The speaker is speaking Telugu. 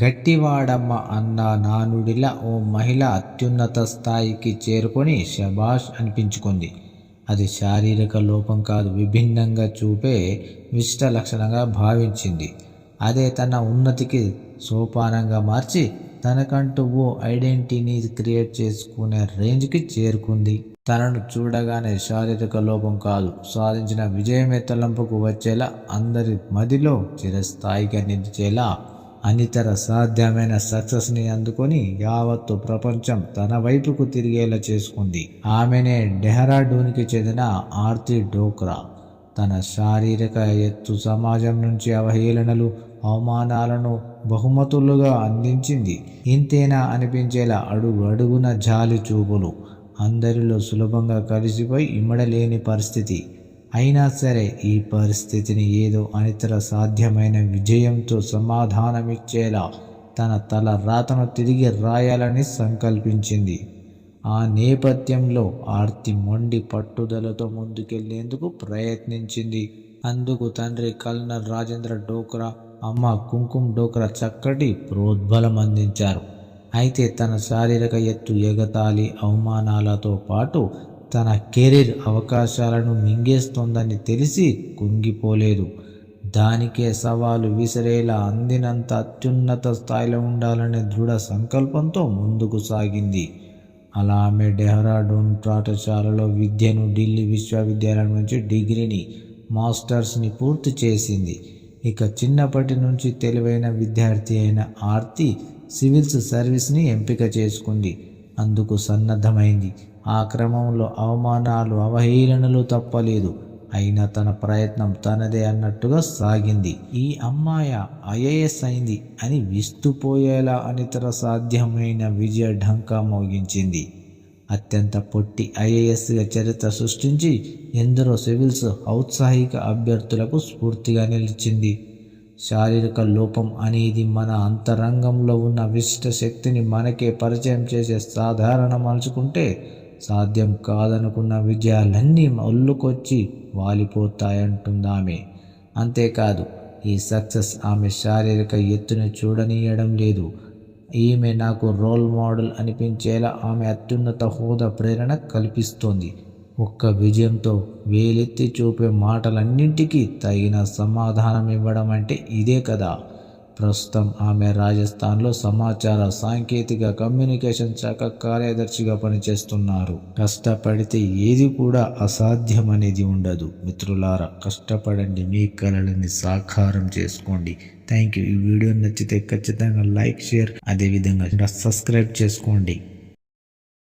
గట్టివాడమ్మ అన్న నానుడిలా ఓ మహిళ అత్యున్నత స్థాయికి చేరుకొని శబాష్ అనిపించుకుంది. అది శారీరక లోపం కాదు విభిన్నంగా చూపే విశిష్ట లక్షణంగా భావించింది. అదే తన ఉన్నతికి సోపానంగా మార్చి తనకంటూ ఓ ఐడెంటిటీని క్రియేట్ చేసుకునే రేంజ్కి చేరుకుంది. తనను చూడగానే శారీరక లోపం కాదు సాధించిన విజయమే తలంపుకు వచ్చేలా అందరి మదిలో చిరస్థాయిగా నిలిచేలా అనితర సాధ్యమైన సక్సెస్ని అందుకొని యావత్తు ప్రపంచం తన వైపుకు తిరిగేలా చేసుకుంది. ఆమెనే డెహ్రాడూన్కి చెందిన ఆర్తి డోక్రా. తన శారీరక ఎత్తు సమాజం నుంచి అవహేళనలు అవమానాలను బహుమతులుగా అందించింది. ఇంతేనా అనిపించేలా అడుగు అడుగున జాలి చూపులు. అందరిలో సులభంగా కలిసిపోయి ఇమ్మడలేని పరిస్థితి. అయినా సరే ఈ పరిస్థితిని ఏదో అనితర సాధ్యమైన విజయంతో సమాధానమిచ్చేలా తన తల రాతను తిరిగి రాయాలని సంకల్పించింది. ఆ నేపథ్యంలో ఆర్తి మొండి పట్టుదలతో ముందుకెళ్ళేందుకు ప్రయత్నించింది. అందుకు తండ్రి కల్నర్ రాజేంద్ర డోక్రా అమ్మ కుంకుమ డోక్రా చక్కటి ప్రోద్బలం అందించారు. అయితే తన శారీరక ఎత్తు ఎగతాళి అవమానాలతో పాటు తన కెరీర్ అవకాశాలను మింగేస్తోందని తెలిసి కుంగిపోలేదు. దానికే సవాలు విసిరేలా అందినంత అత్యున్నత స్థాయిలో ఉండాలనే దృఢ సంకల్పంతో ముందుకు సాగింది. అలా ఆమె డెహ్రాడూన్ పాఠశాలలో విద్యను ఢిల్లీ విశ్వవిద్యాలయం నుంచి డిగ్రీని మాస్టర్స్ని పూర్తి చేసింది. ఇక చిన్నప్పటి నుంచి తెలివైన విద్యార్థి అయిన ఆర్తి సివిల్స్ సర్వీస్ని ఎంపిక చేసుకుంది. అందుకు సన్నద్ధమైంది. ఆ క్రమంలో అవమానాలు అవహేళనలు తప్పలేదు. అయినా తన ప్రయత్నం తనదే అన్నట్టుగా సాగింది. ఈ అమ్మాయి ఐఏఎస్ అయింది అని విస్తుపోయేలా అనితర సాధ్యమైన విజయ ఢంకా మోగించింది. అత్యంత పొట్టి ఐఏఎస్గా చరిత్ర సృష్టించి ఎందరో సివిల్స్ ఔత్సాహిక అభ్యర్థులకు స్ఫూర్తిగా నిలిచింది. శారీరక లోపం అనేది మన అంతరంగంలో ఉన్న విశిష్ట శక్తిని మనకే పరిచయం చేసే సాధారణ మలుచుకుంటే సాధ్యం కాదనుకున్న విజయాలన్నీ ఒళ్ళుకొచ్చి వాలిపోతాయంటుందామె. అంతేకాదు ఈ సక్సెస్ ఆమె శారీరక ఎత్తుని చూడనీయడం లేదు. ఈమె నాకు రోల్ మోడల్ అనిపించేలా ఆమె అత్యున్నత హోదా ప్రేరణ కల్పిస్తోంది. ఒక్క విజయంతో వేలెత్తి చూపే మాటలన్నింటికీ తగిన సమాధానం ఇవ్వడం అంటే ఇదే కదా. ప్రస్తుతం ఆమె రాజస్థాన్లో సమాచార సాంకేతిక కమ్యూనికేషన్ శాఖ కార్యదర్శిగా పనిచేస్తున్నారు. కష్టపడితే ఏది కూడా అసాధ్యం అనేది ఉండదు. మిత్రులారా కష్టపడండి. మీ కళలని సాకారం చేసుకోండి. థ్యాంక్ యూ ఈ వీడియో నచ్చితే ఖచ్చితంగా లైక్ షేర్ అదేవిధంగా సబ్స్క్రైబ్ చేసుకోండి.